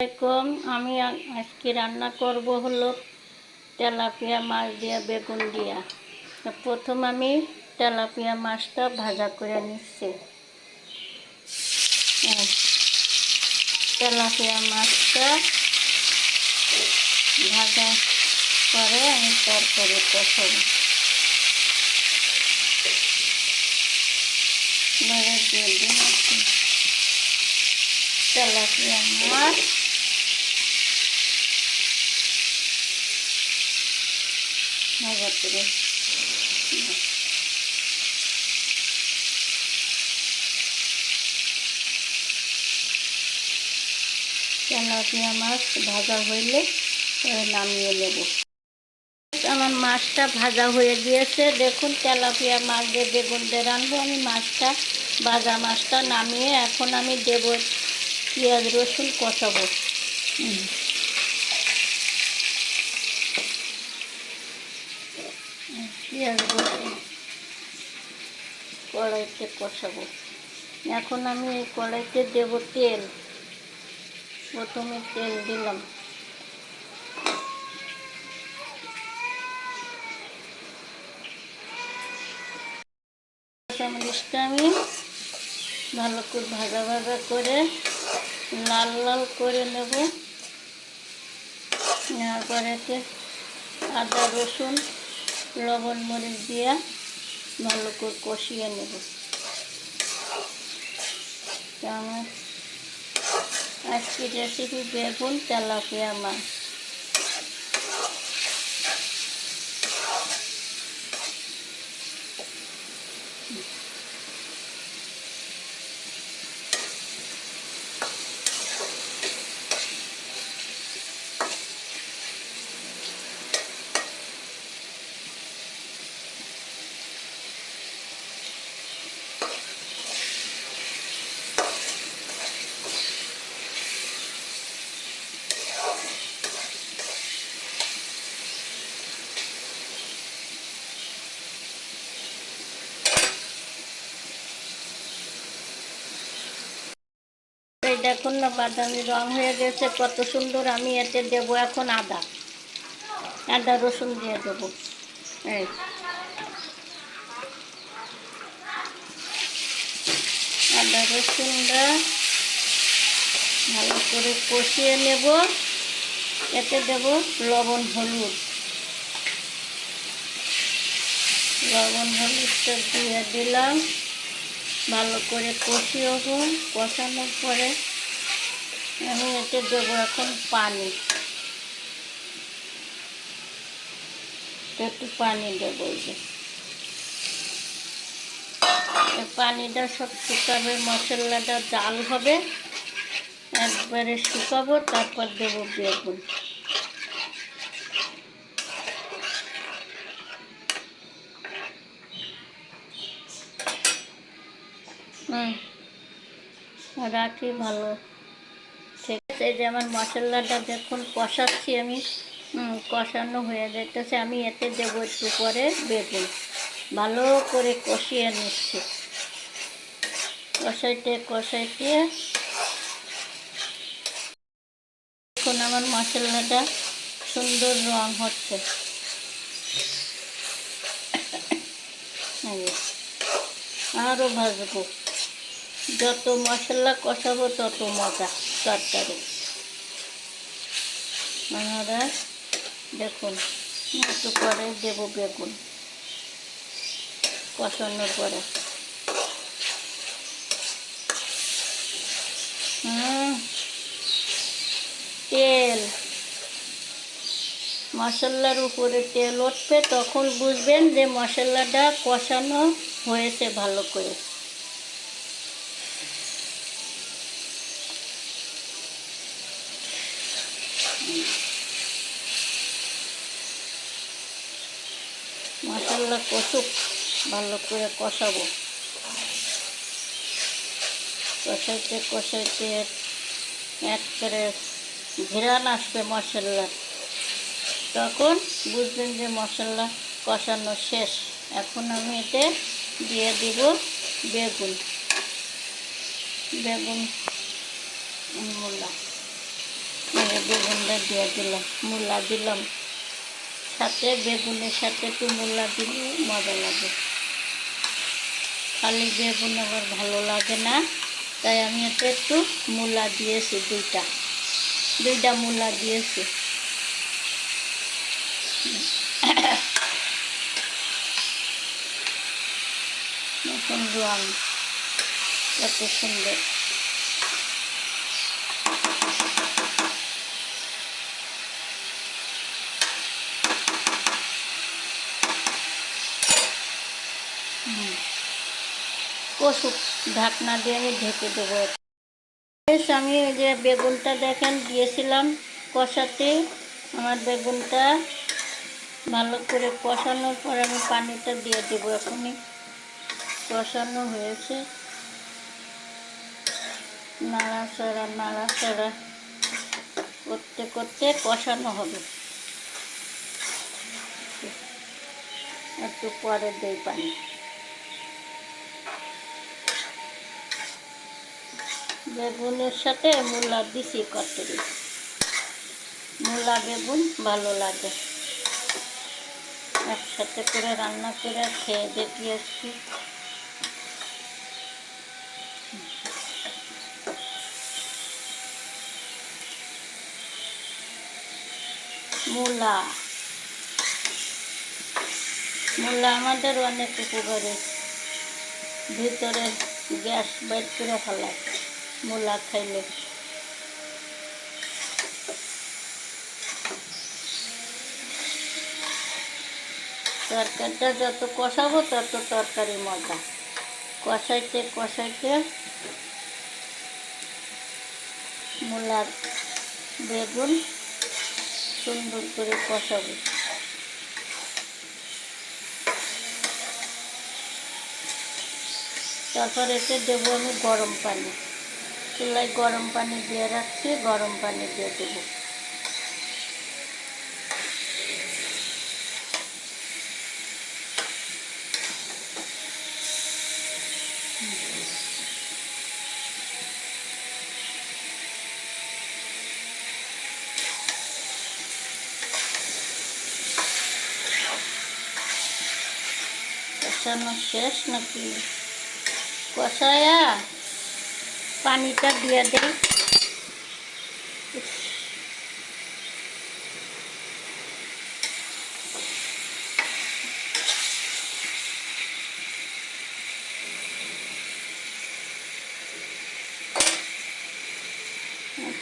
আসসালামাইকুম আমি আজকে রান্না করব হলো তেলাপিয়া মাছ দিয়া, বেগুন দিয়া। প্রথম আমি তেলাপিয়া মাছটা ভাজা করে নিচ্ছি। তেলাপিয়া মাছটা ভাজা করে আমি তরকারি দিচ্ছি তেলাপিয়া মাছ। ভাজা করে তেলাপিয়া মাছ ভাজা হইলে নামিয়ে নেব। আমার মাছটা ভাজা হয়ে গিয়েছে। দেখুন, তেলাপিয়া মাছ দিয়ে বেগুন দিয়ে রানবো আমি মাছটা, ভাজা মাছটা নামিয়ে এখন আমি দেব পেঁয়াজ, রসুন কষাবো। কড়াইতে কষাবো। এখন আমি এই কড়াইতে দেব তেল। প্রথমে তেল দিলাম। কাঁচামরিচটা আমি ভালো করে ভাজা ভাজা করে লাল লাল করে নেব। নেওয়ার পরে আদা রসুন লবণ মরিচ দিয়ে ভালো করে কষিয়ে নেব। আজকে রেসিপি বেগুন তেলাপিয়া মাছ। এই দেখুন না, বাদামি রং হয়ে গেছে, কত সুন্দর। আমি এতে দেব এখন আদা। আদা রসুন দিয়ে দেবো। এই। আদা রসুনটা ভালো করে কষিয়ে নেব। এতে দেব লবণ, হলুদ। লবণ, হলুদটা দিয়ে দিলাম। ভালো করে কষিয়ে কষানোর পরে আমি এতে দেবো এখন পানি। একটু পানি দেবো যে। পানিটা সব শুকাবে, মশলাটা জাল হবে, একবারে শুকাবো, তারপর দেবো বেগুন। হুম রাখি ভালো। ঠিক আছে যে আমার মশলাটা দেখুন, কষাচ্ছি আমি। কষানো হয়ে যেতেছে আমি এতে দেবো একটু পরে বেগুন। ভালো করে কষিয়ে নিচ্ছি। কষাইতে কষাইতে। এখন আমার মশলাটা সুন্দর রং হচ্ছে। আরও ভাজবো। যত মশলা কষাবো, তত মজা, তরকারি। আপনারা দেখুন একটু পরে দেবো বেগুন কষানোর পরে। তেল। মশলার উপরে তেল উঠবে তখন বুঝবেন যে মশলাটা কষানো হয়েছে ভালো করে। মশলা কষুক, ভালো করে কষাবো। কষাইতে কষাইতে এক করে ঘেরান আসবে মশলার তখন বুঝবেন যে মশলা কষানো শেষ। এখন আমি এতে দিয়ে দিব বেগুন। বেগুন, মূলা। বেগুনটা দিয়ে দিলাম, মূলা দিলাম। সাথে বেগুনের সাথে একটু মূলা দিলে মজা লাগে। খালি বেগুন আবার ভালো লাগে না, তাই আমি এতে একটু মূলা দিয়েছি দুইটা দুইটা মূলা দিয়েছি। নতুন রং কত সুন্দর। কষুক ঢাকনা দিয়ে আমি ঢেকে দেবো। আমি ওই যে বেগুনটা দেখেন, দিয়েছিলাম কষাতে। আমার বেগুনটা ভালো করে কষানোর পর আমি পানিটা দিয়ে দেবো এখনই। কষানো হয়েছে। নাড়াচাড়া নাড়াচাড়া করতে করতে কষানো হবে। একটু পরে দেই পানি। বেগুনের সাথে মূলা দিছি কতরি মূলা, বেগুন ভালো লাগে। একসাথে করে রান্না করে খেয়ে দেখি আসছি মূলা। মূলা আমাদের অনেক উপকারে। ভিতরে গ্যাস বের করে ফেলায়। মূলা খাইলে। তরকারিটা যত কষাবো, তত তরকারি মজা। কষাইতে কষাইতে মূলার বেগুন সুন্দর করে কষাবো। তারপর এতে দেবো আমি গরম পানি। চুলায় গরম পানি দিয়ে রাখছি গরম পানি দিয়ে দেবো। কষানো শেষ নাকি? কষায়া? পানিটা দিয়ে দেই।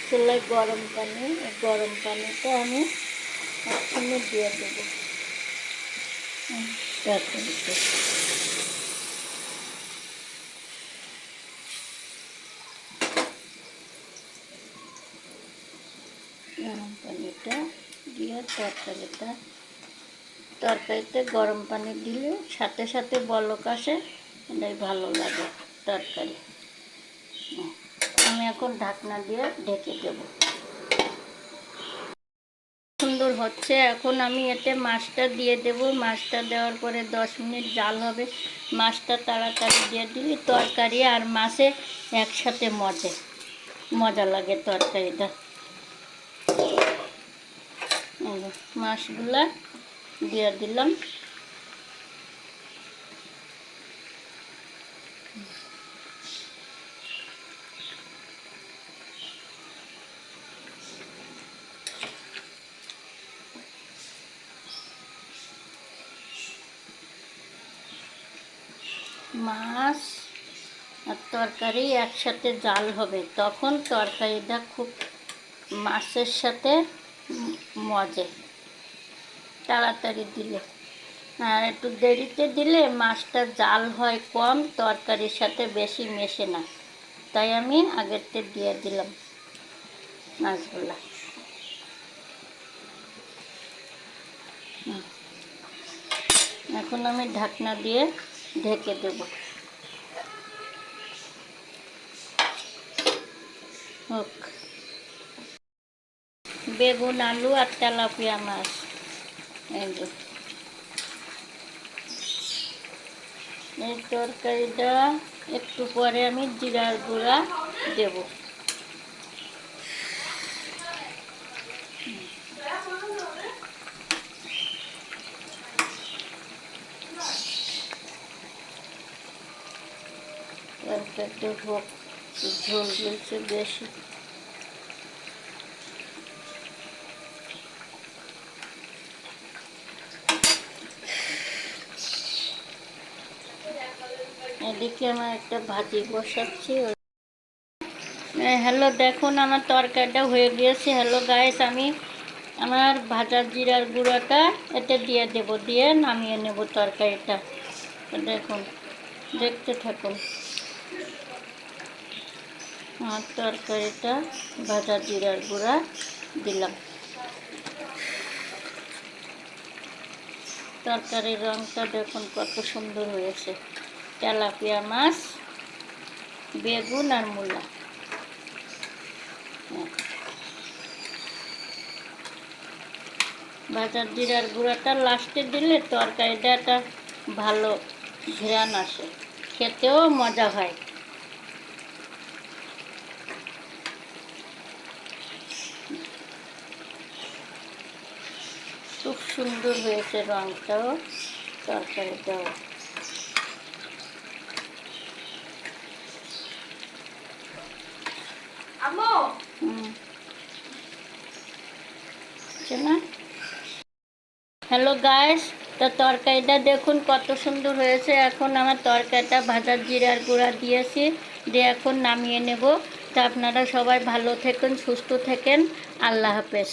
চুলায় গরম পানি গরম পানিটা আমি একসঙ্গে দিয়ে দেবো হুম, তরকারিতে। গরম পানিটা দিয়ে তরকারিটা। তরকারিতে গরম পানি দিলে সাথে সাথে বলক আসে, এটাই ভালো লাগে তরকারি। আমি এখন ঢাকনা দিয়ে ঢেকে দেব। সুন্দর হচ্ছে, এখন আমি এতে মাছটা দিয়ে দেব। মাছটা দেওয়ার পরে দশ মিনিট জাল হবে। মাছটা তাড়াতাড়ি দিয়ে দিলে তরকারি আর মাছে একসাথে মজে। মজা লাগে তরকারিটা এই যে মাছগুলা দিয়ে দিলাম। মাছ আর তরকারি একসাথে জাল হবে তখন তরকারিটা খুব মাছের সাথে মজে। তাড়াতাড়ি দিলে। আর একটু দেরিতে দিলে মাছটা জাল হয় কম, তরকারির সাথে বেশি মেশে না। তাই আমি আগেরতে দিয়ে দিলাম মাছগুলা। এখন আমি ঢাকনা দিয়ে ঢেকে দেব। হোক। বেগুন, আলু আর তেলাপিয়া মাছ। এই তরকারিটা একটু পরে আমি জিরার গুঁড়া দেব। ঝোল বেশি। এদিকে আমার একটা ভাজি বসাচ্ছি। হ্যালো, দেখুন, আমার তরকারিটা হয়ে গিয়েছে। হ্যালো গাইস আমি আমার ভাজা জিরার গুঁড়োটা এতে দিয়ে দেব, দিয়ে নামিয়ে নেব তরকারিটা। দেখুন, দেখতে থাকুন। আমার তরকারিটা ভাজা জিরার গুঁড়া দিলাম। তরকারির রঙটা দেখুন কত সুন্দর হয়েছে। তেলাপিয়া মাছ, বেগুন আর মূলা। ভাজার জিরার গুঁড়াটা লাস্টে দিলে তরকারিটা একটা ভালো ঘ্রাণ আসে। খেতেও মজা হয়। খুব সুন্দর হয়েছে রঙটাও তরকারিটাও। আম্মু। হ্যালো গাইস তো তরকারিটা দেখুন কত সুন্দর হয়েছে। এখন আমার তরকারিটা ভাজার জিরার গুঁড়া দিয়েছি, দিয়ে এখন নামিয়ে নেব। তা আপনারা সবাই ভালো থাকেন, সুস্থ থাকেন। আল্লাহ হাফেজ।